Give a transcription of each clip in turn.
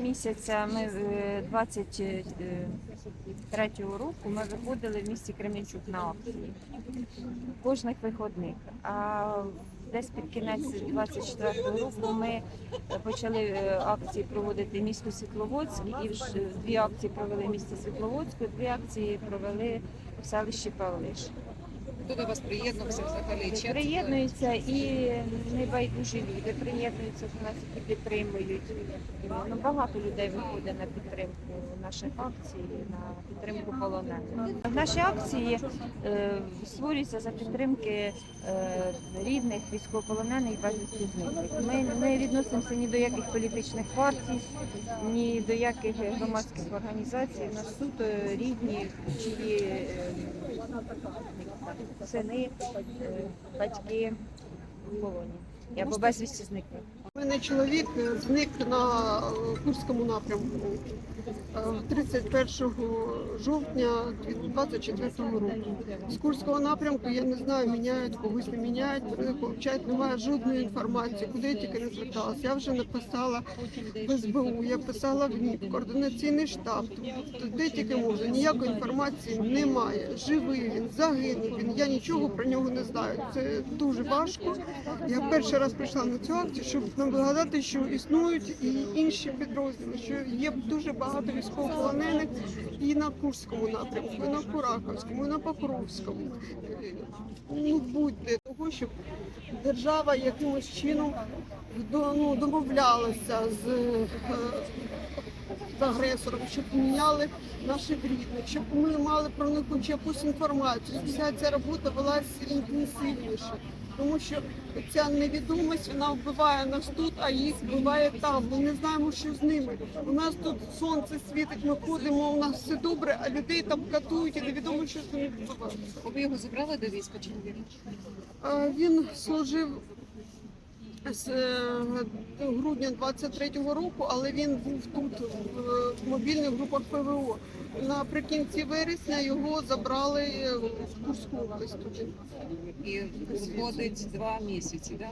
місяця ми е, 23-го року ми виходили в місті Кременчук на акції кожних виходних. А десь під кінець 24-го року ми почали е, акції проводити місто Світловодськ і дві акції провели в місті Світловодську, дві акції провели в селищі Павлиш. До вас приєднався взагалі? Приєднуються і небайдужі люди, приєднуються до нас і підтримують. Ну, багато людей виходить на підтримку наших акцій, на підтримку полонених. Наші акції е, створюються за підтримки е, рідних військовополонених безвісти зниклих. Ми не відносимося ні до яких політичних партій, ні до яких громадських організацій. У нас суто рідні, чиї е, сини, е, батьки в полоні. Або безвісті зникли. У мене чоловік е, зник на е, Курському напрямку е, 31 жовтня 24 року. З Курського напрямку я не знаю, міняють когось не міняють, вони повчають, немає жодної інформації, куди я тільки не зверталася. Я вже написала в СБУ, я писала в НІП, координаційний штаб, де тільки можна. Ніякої інформації немає. Живий він, загинув він. Я нічого про нього не знаю. Це дуже важко. Я перший раз прийшла на цю акцію, щоб нагадати, що існують і інші підрозділи, що є дуже багато військовополонених і на Курському напрямку, і на Кураковському, і на Покровському. Ну будьте того, щоб держава якимось чином ну, домовлялася з, е, з агресором, щоб міняли наших рідних, щоб ми мали про них хоч якусь інформацію. Вся ця робота велася інтенсивніше. Тому що ця невідомість вона вбиває нас тут, а їх вбиває там. Ми не знаємо, що з ними. У нас тут сонце світить, ми ходимо, у нас все добре, а людей там катують і невідомо, що з ними відбувається. ви його забрали до війська чи? А, Він служив з е, грудня 23-го року, але він був тут в мобільних групах ПВО. Наприкінці вересня його забрали в Курську область. туди. І виходить два місяці, да?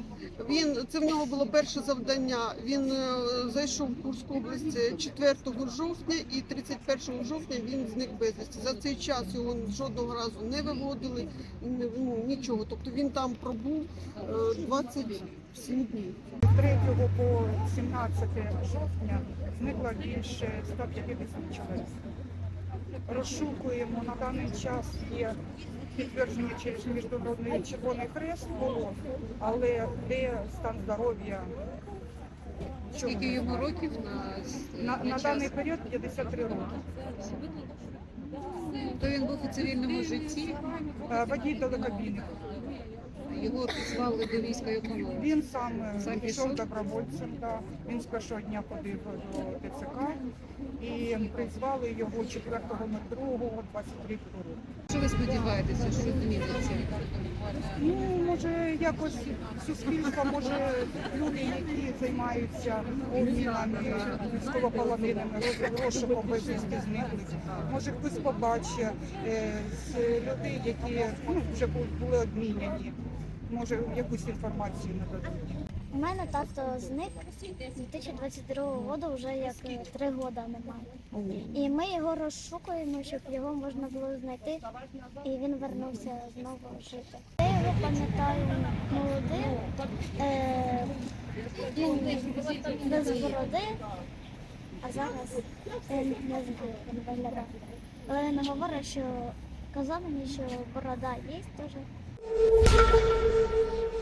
Він це в нього було перше завдання. Він е, зайшов в Курську область 4 жовтня і 31 жовтня він зник безвісті. За цей час його жодного разу не виводили, ну, нічого. Тобто він там пробув е, 27 днів. З 3 по 17 жовтня зникло більше 150 чоловік. Розшукуємо на даний час є підтвердження через міжнародний червоний хрест було, але де стан здоров'я? Скільки йому років на, на, на даний період 53 роки. То він був у цивільному житті, Е, Водій далекобійник. Його призвали до війська якому? Він сам е, Сам пішов добровольцем. Да. Він з першого дня ходив до ТЦК і призвали його 4.02 23 року. Що ви сподіваєтеся, що зміниться? Ну, може, якось суспільство, може, люди, які займаються обмінами військовополоненими, роз- розшуком безвісти зниклих. Може, хтось побачить е, з людей, які ну, вже були обміняні. Може, якусь інформацію нададуть. У мене тато зник з 2022 року, вже як е, три роки немає. І ми його розшукуємо, щоб його можна було знайти, і він вернувся знову жити. Я його пам'ятаю молодим, е, ну, без бороди, а зараз я не знаю, він виглядає. Але він говорить, що казав мені, що борода є теж. あっ!